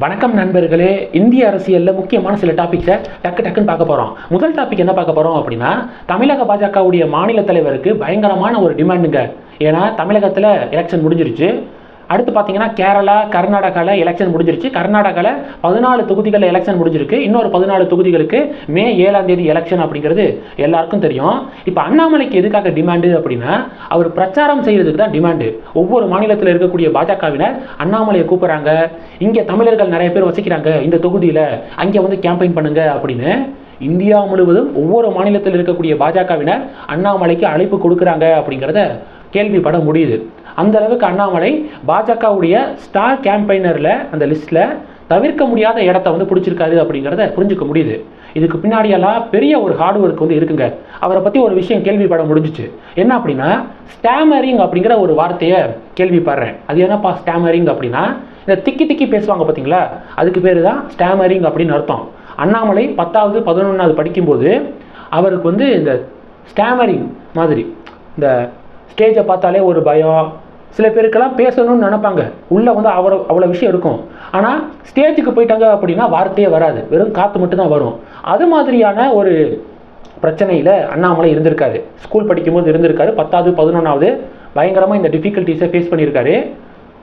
வணக்கம் நண்பர்களே இந்திய அரசியலில் முக்கியமான சில டாபிக்ஸை டக்கு டக்குன்னு பார்க்க போகிறோம் முதல் டாபிக் என்ன பார்க்க போகிறோம் அப்படின்னா தமிழக பாஜகவுடைய மாநில தலைவருக்கு பயங்கரமான ஒரு டிமாண்டுங்க ஏன்னா தமிழகத்தில் எலெக்ஷன் முடிஞ்சிருச்சு. அடுத்து பார்த்தீங்கன்னா கேரளா கர்நாடகாவில் எலெக்ஷன் முடிஞ்சிருச்சு. கர்நாடகாவில் பதினாலு தொகுதிகளில் எலெக்ஷன் முடிஞ்சிருக்கு. இன்னொரு பதினாலு தொகுதிகளுக்கு மே ஏழாம் தேதி எலெக்ஷன் அப்படிங்கிறது எல்லாருக்கும் தெரியும். இப்போ அண்ணாமலைக்கு எதுக்காக டிமாண்டு அப்படின்னா அவர் பிரச்சாரம் செய்கிறதுக்கு தான் டிமாண்டு ஒவ்வொரு மாநிலத்தில் இருக்கக்கூடிய பாஜகவினர் அண்ணாமலையை கூப்பிட்றாங்க. இங்கே தமிழர்கள் நிறைய பேர் வசிக்கிறாங்க இந்த தொகுதியில். அங்கே வந்து கேம்பெயின் பண்ணுங்க அப்படின்னு இந்தியா முழுவதும் ஒவ்வொரு மாநிலத்தில் இருக்கக்கூடிய பாஜகவினர் அண்ணாமலைக்கு அழைப்பு கொடுக்குறாங்க அப்படிங்கிறத கேள்விப்பட முடியுது. அந்த அளவுக்கு அண்ணாமலை பாஜகவுடைய ஸ்டார் கேம்பெயினரில் அந்த லிஸ்ட்டில் தவிர்க்க முடியாத இடத்த வந்து பிடிச்சிருக்காரு அப்படிங்கிறத புரிஞ்சுக்க முடியுது. இதுக்கு பின்னாடியெல்லாம் பெரிய ஒரு ஹார்ட் ஒர்க் வந்து இருக்குங்க. அவரை பற்றி ஒரு விஷயம் கேள்விப்பட முடிஞ்சிச்சு. என்ன அப்படின்னா ஸ்டாமரிங் அப்படிங்கிற ஒரு வார்த்தையை கேள்விப்படுறேன். அது என்னப்பா ஸ்டாமரிங் அப்படின்னா இந்த திக்கி திக்கி பேசுவாங்க பார்த்தீங்களா? அதுக்கு பேர் தான் ஸ்டாமரிங் அப்படின்னு அர்த்தம். அண்ணாமலை பத்தாவது பதினொன்றாவது படிக்கும்போது அவருக்கு வந்து இந்த ஸ்டாமரிங் மாதிரி இந்த ஸ்டேஜை பார்த்தாலே ஒரு பயம் சில பேருக்கெல்லாம் பேசணும்னு நினைப்பாங்க. உள்ளே வந்து அவ்வளோ அவ்வளோ விஷயம் இருக்கும். ஆனால் ஸ்டேஜுக்கு போயிட்டாங்க அப்படின்னா வார்த்தையே வராது. வெறும் காற்று மட்டும்தான் வரும். அது மாதிரியான ஒரு பிரச்சனையில் அண்ணாமலை இருந்திருக்காரு. ஸ்கூல் படிக்கும்போது இருந்திருக்காரு. பத்தாவது பதினொன்றாவது பயங்கரமாக இந்த டிஃபிகல்ட்டிஸை ஃபேஸ் பண்ணியிருக்காரு.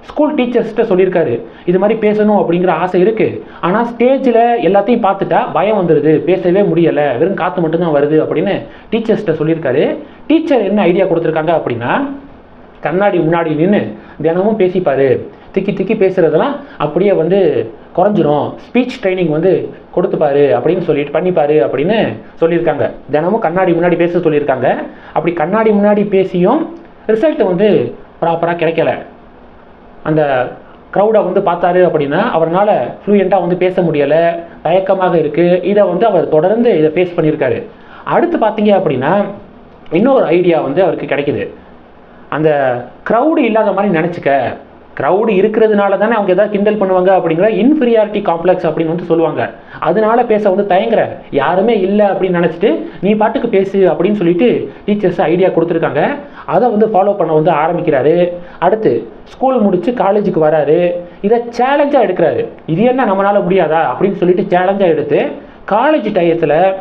ஸ்கூல் டீச்சர்ஸ்கிட்ட சொல்லியிருக்காரு. இது மாதிரி பேசணும் அப்படிங்கிற ஆசை இருக்குது ஆனால் ஸ்டேஜில் எல்லாத்தையும் பார்த்துட்டா பயம் வந்துடுது பேசவே முடியலை. வெறும் காற்று மட்டும்தான் வருது அப்படின்னு டீச்சர்ஸ்கிட்ட சொல்லியிருக்காரு. டீச்சர் என்ன ஐடியா கொடுத்துருக்காங்க அப்படின்னா கண்ணாடி முன்னாடி நின்று தினமும் பேசிப்பார். திக்கி திக்கி பேசுகிறதெல்லாம் அப்படியே வந்து குறைஞ்சிரும். ஸ்பீச் ட்ரைனிங் வந்து கொடுத்துப்பாரு அப்படின்னு சொல்லிட்டு பண்ணிப்பாரு அப்படின்னு சொல்லியிருக்காங்க. தினமும் கண்ணாடி முன்னாடி பேச சொல்லியிருக்காங்க. அப்படி கண்ணாடி முன்னாடி பேசியும் ரிசல்ட் வந்து ப்ராப்பராக கிடைக்கல. அந்த க்ரௌடை வந்து பார்த்தாரு அப்படின்னா அவரால் ஃப்ளூயண்ட்டாக வந்து பேச முடியலை. தயக்கமாக இருக்குது இதை வந்து அவர் தொடர்ந்து இதை ஃபேஸ் பண்ணியிருக்காரு. அடுத்து பார்த்தீங்க அப்படின்னா இன்னொரு ஐடியா வந்து அவருக்கு கிடைக்கிது. அந்த க்ரௌடு இல்லாத மாதிரி நினச்சிக்க. க்ரௌடு இருக்கிறதுனால தானே அவங்க ஏதாவது கிண்டல் பண்ணுவாங்க அப்படிங்கிற இன்ஃபீரியாரிட்டி காம்ப்ளெக்ஸ் அப்படின்னு வந்து சொல்லுவாங்க. அதனால பேச வந்து தயங்குற. யாருமே இல்லை அப்படின்னு நினச்சிட்டு நீ பாட்டுக்கு பேசு அப்படின்னு சொல்லிட்டு டீச்சர்ஸ் ஐடியா கொடுத்துருக்காங்க. அதை வந்து ஃபாலோ பண்ண வந்து ஆரம்பிக்கிறாரு. அடுத்து ஸ்கூல் முடித்து காலேஜுக்கு வராரு. இதை சேலஞ்சாக எடுக்கிறாரு. இது என்ன நம்மளால் முடியாதா? அப்படின்னு சொல்லிட்டு சேலஞ்சாக எடுத்து காலேஜ் டயத்தில்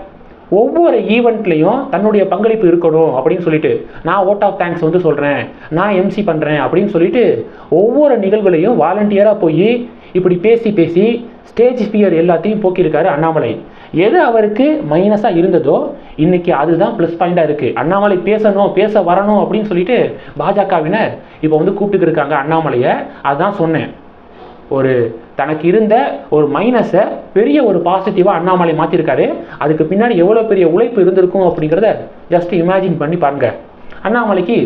ஒவ்வொரு ஈவெண்ட்லேயும் தன்னுடைய பங்களிப்பு இருக்கணும் அப்படின்னு சொல்லிட்டு நான் ஓட் ஆஃப் தேங்க்ஸ் வந்து சொல்கிறேன் நான் எம்சி பண்ணுறேன் அப்படின்னு சொல்லிட்டு ஒவ்வொரு நிகழ்வுலையும் வாலண்டியராக போய் இப்படி பேசி பேசி ஸ்டேஜ் ஃபியர் எல்லாத்தையும் போக்கியிருக்காரு அண்ணாமலை. எது அவருக்கு மைனஸாக இருந்ததோ இன்னைக்கு அதுதான் ப்ளஸ் பாயிண்டாக இருக்குது அண்ணாமலை பேசணும் பேச வரணும் அப்படின்னு சொல்லிட்டு பாஜகவினர் இப்போ வந்து கூப்பிட்டுக்கிருக்காங்க அண்ணாமலையை. அதான் சொன்னேன். ஒரு தனக்கு இருந்த ஒரு மைனஸை பெரிய ஒரு பாசிட்டிவாக அண்ணாமலை மாற்றிருக்காரு அதுக்கு பின்னாடி எவ்வளோ பெரிய உழைப்பு இருந்திருக்கும் அப்படிங்கிறத ஜஸ்ட் இமேஜின் பண்ணி பாருங்கள் அண்ணாமலைக்கு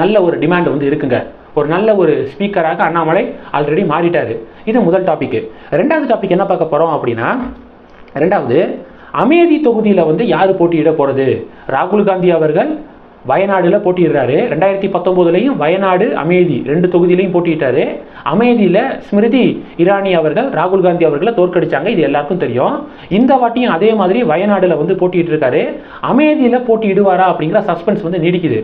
நல்ல ஒரு டிமாண்ட் வந்து இருக்குங்க. ஒரு நல்ல ஒரு ஸ்பீக்கராக அண்ணாமலை ஆல்ரெடி மாறிட்டார். இது முதல் டாபிக் ரெண்டாவது டாபிக் என்ன பார்க்க போகிறோம் அப்படின்னா ரெண்டாவது அமேதி தொகுதியில் வந்து யார் போட்டியிட போகிறது ராகுல் காந்தி அவர்கள் வயநாடில் போட்டிடுறாரு ரெண்டாயிரத்தி பத்தொம்போதுலேயும் வயநாடு அமேதி ரெண்டு தொகுதியிலையும் போட்டிட்டாரு அமேதியில் ஸ்மிருதி இரானி அவர்கள் ராகுல் காந்தி அவர்களை தோற்கடிச்சாங்க. இது எல்லாருக்கும் தெரியும். இந்த வாட்டியும் அதே மாதிரி வயநாடில் வந்து போட்டிட்டு இருக்காரு அமேதியில் போட்டியிடுவாரா அப்படிங்கிற சஸ்பென்ஸ் வந்து நீடிக்குது.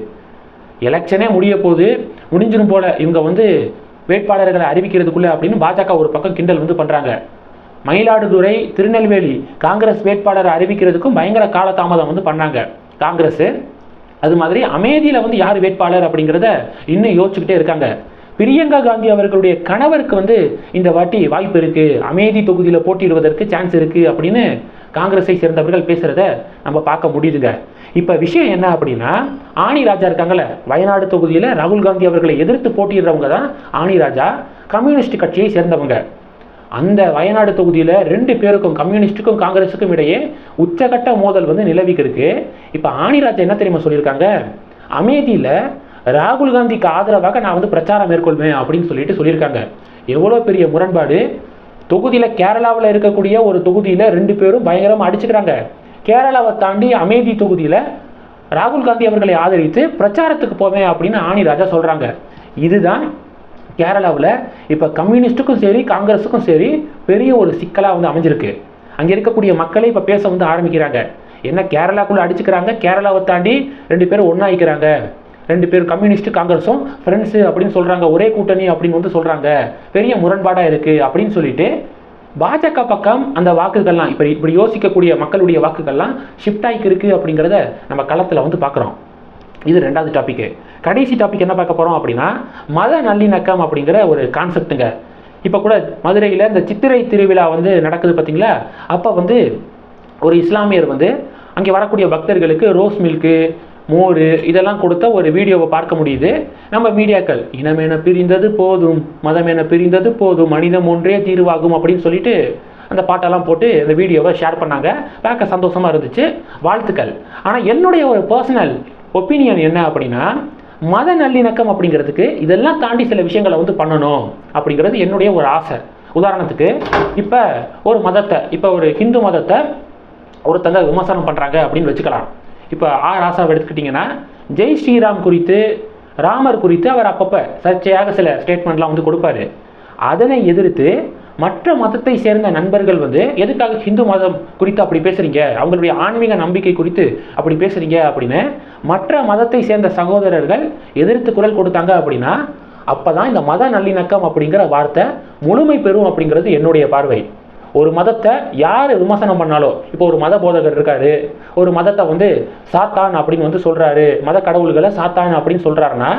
எலெக்ஷனே முடிய போது முடிஞ்சிடும் போல இவங்க வந்து வேட்பாளர்களை அறிவிக்கிறதுக்குள்ளே அப்படின்னு பாஜக ஒரு பக்கம் கிண்டல் வந்து பண்ணுறாங்க மயிலாடுதுறை திருநெல்வேலி காங்கிரஸ் வேட்பாளரை அறிவிக்கிறதுக்கும் பயங்கர காலதாமதம் வந்து பண்ணாங்க காங்கிரஸ். அது மாதிரி அமேதியில் வந்து யார் வேட்பாளர் அப்படிங்கிறத இன்னும் யோசிச்சுக்கிட்டே இருக்காங்க. பிரியங்கா காந்தி அவர்களுடைய கணவருக்கு வந்து இந்த வாட்டி வாய்ப்பு இருக்குது அமேதி தொகுதியில் போட்டியிடுவதற்கு சான்ஸ் இருக்குது அப்படின்னு காங்கிரஸை சேர்ந்தவர்கள் பேசுகிறத நம்ம பார்க்க முடியுதுங்க. இப்போ விஷயம் என்ன அப்படின்னா ஆணி ராஜா இருக்காங்கல்ல வயநாடு தொகுதியில் ராகுல் காந்தி அவர்களை எதிர்த்து போட்டியிடுறவங்க தான் ஆணி ராஜா. கம்யூனிஸ்ட் கட்சியை சேர்ந்தவங்க. அந்த வயநாடு தொகுதியில் ரெண்டு பேருக்கும் கம்யூனிஸ்ட்டுக்கும் காங்கிரஸுக்கும் இடையே உச்சகட்ட மோதல் வந்து நிலவிக்கு இருக்கு இப்போ ஆணிராஜா என்ன தெரியுமா சொல்லியிருக்காங்க? அமேதியில் ராகுல் காந்திக்கு ஆதரவாக நான் வந்து பிரச்சாரம் மேற்கொள்வேன் அப்படின்னு சொல்லிட்டு சொல்லியிருக்காங்க. எவ்வளோ பெரிய முரண்பாடு. தொகுதியில் கேரளாவில் இருக்கக்கூடிய ஒரு தொகுதியில் ரெண்டு பேரும் பயங்கரமாக அடிச்சுக்கிறாங்க. கேரளாவை தாண்டி அமேதி தொகுதியில் ராகுல் காந்தி அவர்களை ஆதரித்து பிரச்சாரத்துக்கு போவேன் அப்படின்னு ஆணி ராஜா சொல்கிறாங்க இதுதான் கேரளாவில் இப்போ கம்யூனிஸ்ட்டுக்கும் சரி காங்கிரஸுக்கும் சரி பெரிய ஒரு சிக்கலாக வந்து அமைஞ்சிருக்கு. அங்கே இருக்கக்கூடிய மக்களே இப்போ பேச வந்து ஆரம்பிக்கிறாங்க. என்ன கேரளாக்குள்ளே அடிச்சுக்கிறாங்க? கேரளாவை தாண்டி ரெண்டு பேரும் ஒன்றாயிக்கிறாங்க ரெண்டு பேரும் கம்யூனிஸ்ட் காங்கிரஸும் ஃப்ரெண்ட்ஸு அப்படின்னு சொல்கிறாங்க ஒரே கூட்டணி அப்படின்னு வந்து சொல்கிறாங்க பெரிய முரண்பாடாக இருக்குது அப்படின்னு சொல்லிட்டு பாஜக பக்கம் அந்த வாக்குகள்லாம் இப்போ இப்படி யோசிக்கக்கூடிய மக்களுடைய வாக்குகள்லாம் ஷிஃப்ட் ஆகிக்கு அப்படிங்கிறத நம்ம களத்தில் வந்து பார்க்குறோம் இது ரெண்டாவது டாப்பிக்கு கடைசி டாபிக் என்ன பார்க்க போகிறோம் அப்படின்னா மத நல்லிணக்கம் அப்படிங்கிற ஒரு கான்செப்ட்டுங்க இப்போ கூட மதுரையில் இந்த சித்திரை திருவிழா வந்து நடக்குது பார்த்தீங்களா அப்போ வந்து ஒரு இஸ்லாமியர் வந்து அங்கே வரக்கூடிய பக்தர்களுக்கு ரோஸ் மில்க்கு மோர் இதெல்லாம் கொடுத்த ஒரு வீடியோவை பார்க்க முடியுது. நம்ம மீடியாக்கள் இனமென பிரிந்தது போதும் மதமென பிரிந்தது போதும் மனிதம் ஒன்றே தீர்வாகும் அப்படின்னு சொல்லிட்டு அந்த பாட்டெல்லாம் போட்டு இந்த வீடியோவை ஷேர் பண்ணாங்க. பார்க்க சந்தோஷமாக இருந்துச்சு. வாழ்த்துக்கள். ஆனால் என்னுடைய ஒரு பர்சனல் ஒப்பீனியன் என்ன அப்படின்னா மத நல்லிணக்கம் அப்படிங்கிறதுக்கு இதெல்லாம் தாண்டி சில விஷயங்களை வந்து பண்ணணும் அப்படிங்கிறது என்னுடைய ஒரு ஆசை. உதாரணத்துக்கு இப்போ ஒரு மதத்தை இப்போ ஒரு ஹிந்து மதத்தை ஒருத்தங்க விமர்சனம் பண்ணுறாங்க அப்படின்னு வச்சுக்கலாம். இப்போ ஆர் ராசாவை எடுத்துக்கிட்டிங்கன்னா ஜெய் ஸ்ரீராம் குறித்து ராமர் குறித்து அவர் அப்பப்போ சர்ச்சையாக சில ஸ்டேட்மெண்ட்லாம் வந்து கொடுப்பாரு. அதனை எதிர்த்து மற்ற மதத்தை சேர்ந்த நண்பர்கள் வந்து எதுக்காக ஹிந்து மதம் குறித்து அப்படி பேசுகிறீங்க அவங்களுடைய ஆன்மீக நம்பிக்கை குறித்து அப்படி பேசுகிறீங்க அப்படின்னு மற்ற மதத்தை சேர்ந்த சகோதரர்கள் எதிர்த்து குரல் கொடுத்தாங்க அப்படின்னா அப்பதான் இந்த மத நல்லிணக்கம் அப்படிங்கிற வார்த்தை முழுமை பெறும் அப்படிங்கிறது என்னுடைய பார்வை. ஒரு மதத்தை யார் விமர்சனம் பண்ணாலோ இப்போ ஒரு மத போதகர் இருக்காரு ஒரு மதத்தை வந்து சாத்தான் அப்படின்னு வந்து சொல்கிறாரு மத கடவுள்களை சாத்தான் அப்படின்னு சொல்கிறாருன்னா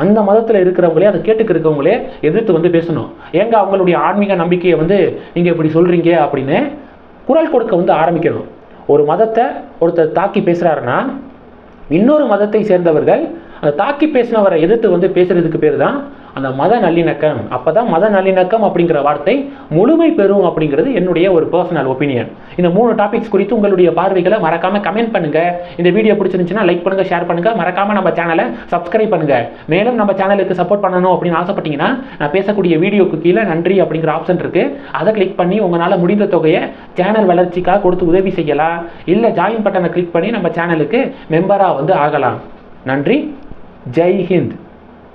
அந்த மதத்தில் இருக்கிறவங்களே அதை கேட்டுக்கு இருக்கவங்களே எதிர்த்து வந்து பேசணும். ஏங்க அவங்களுடைய ஆன்மீக நம்பிக்கையை வந்து நீங்கள் இப்படி சொல்கிறீங்க அப்படின்னு குரல் கொடுக்க வந்து ஆரம்பிக்கணும். ஒரு மதத்தை ஒருத்தர் தாக்கி பேசுகிறாருன்னா இன்னொரு மதத்தை சேர்ந்தவர்கள் தாக்கி பேசினவரை எதிர்த்து வந்து பேசுறதுக்கு பேர் தான் அந்த மத நல்லிணக்கம். அப்போ தான் மத நல்லிணக்கம் அப்படிங்கிற வார்த்தை முழுமை பெறும் அப்படிங்கிறது என்னுடைய ஒரு பர்சனல் ஒப்பீனியன் இந்த மூணு டாபிக்ஸ் குறித்து உங்களுடைய பார்வைகளை மறக்காமல் கமெண்ட் பண்ணுங்கள் இந்த வீடியோ பிடிச்சிருந்துச்சுன்னா லைக் பண்ணுங்கள் ஷேர் பண்ணுங்கள் மறக்காமல் நம்ம சேனலை சப்ஸ்கிரைப் பண்ணுங்கள் மேலும் நம்ம சேனலுக்கு சப்போர்ட் பண்ணணும் அப்படின்னு ஆசைப்பட்டீங்கன்னா நான் பேசக்கூடிய வீடியோக்கு கீழே நன்றி அப்படிங்கிற ஆப்ஷன் இருக்குது அதை கிளிக் பண்ணி உங்களால் முடிந்த தொகையை சேனல் வளர்ச்சிக்காக கொடுத்து உதவி செய்யலாம். இல்லை ஜாயின் பட்டனை கிளிக் பண்ணி நம்ம சேனலுக்கு மெம்பராக வந்து ஆகலாம். நன்றி. ஜெய் ஹிந்த்.